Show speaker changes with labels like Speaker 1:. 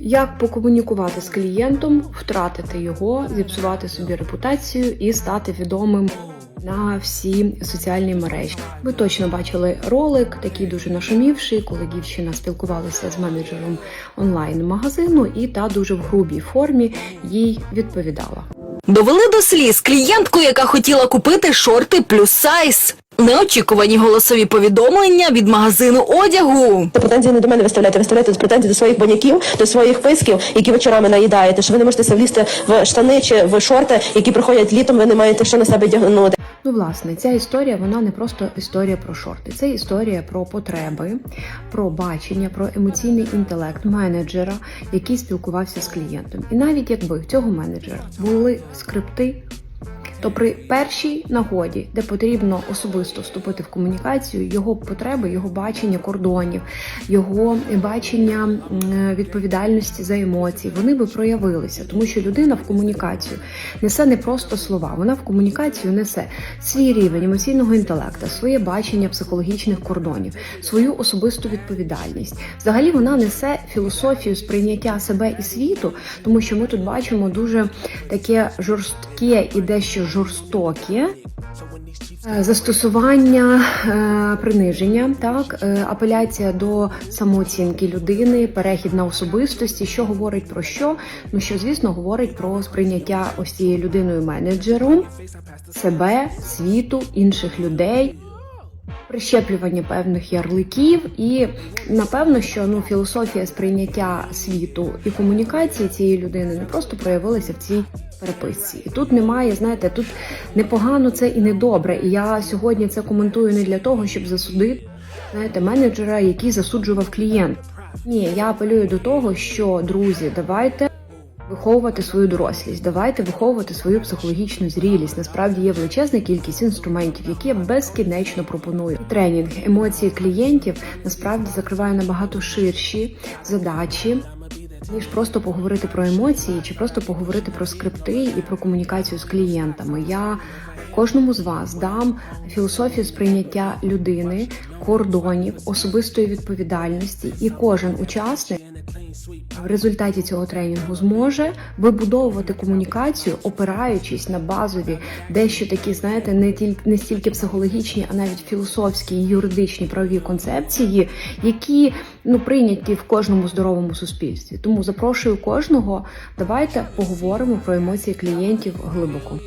Speaker 1: Як покомунікувати з клієнтом, втратити його, зіпсувати собі репутацію і стати відомим на всі соціальні мережі. Ви точно бачили ролик, такий дуже нашумівший, коли дівчина спілкувалася з менеджером онлайн-магазину, і та дуже в грубій формі їй відповідала.
Speaker 2: Довели до сліз клієнтку, яка хотіла купити шорти плюс сайз. Неочікувані голосові повідомлення від магазину одягу.
Speaker 3: Це претензії не до мене виставляйте, виставляйте претензії до своїх баняків, до своїх писків, які вечорами наїдаєте, що ви не можете влізти в штани чи в шорти, які приходять літом, ви не маєте що на себе дягнути.
Speaker 1: Ну, власне, ця історія вона не просто історія про шорти, це історія про потреби, про бачення, про емоційний інтелект менеджера, який спілкувався з клієнтом. І навіть якби в цього менеджера були скрипти. То при першій нагоді, де потрібно особисто вступити в комунікацію, його потреби, його бачення кордонів, його бачення відповідальності за емоції, вони би проявилися, тому що людина в комунікацію несе не просто слова, вона в комунікацію несе свій рівень емоційного інтелекту, своє бачення психологічних кордонів, свою особисту відповідальність. Взагалі вона несе філософію сприйняття себе і світу, тому що ми тут бачимо дуже таке жорстке і дещо жорстоке. е, Застосування е, приниження, так е, апеляція до самооцінки людини, перехід на особистості, що говорить про що? Ну що звісно говорить про сприйняття ось цією людиною менеджером себе, світу, інших людей. Прищеплювання певних ярликів, і напевно, що ну філософія сприйняття світу і комунікації цієї людини не просто проявилася в цій переписці. І тут немає, знаєте, тут непогано це і не добре. І я сьогодні це коментую не для того, щоб засудити знаєте, менеджера, який засуджував клієнт. Ні, я апелюю до того, що друзі, давайте виховувати свою дорослість, давайте виховувати свою психологічну зрілість. Насправді є величезна кількість інструментів, які я безкінечно пропоную. Тренінг емоції клієнтів насправді закриває набагато ширші задачі. Ніж просто поговорити про емоції, чи просто поговорити про скрипти і про комунікацію з клієнтами. Я кожному з вас дам філософію сприйняття людини, кордонів, особистої відповідальності, і кожен учасник в результаті цього тренінгу зможе вибудовувати комунікацію, опираючись на базові, дещо такі, знаєте, не тільки не стільки психологічні, а навіть філософські і юридичні правові концепції, які ну прийняті в кожному здоровому суспільстві. Тому запрошую кожного. Давайте поговоримо про емоції клієнтів глибоко.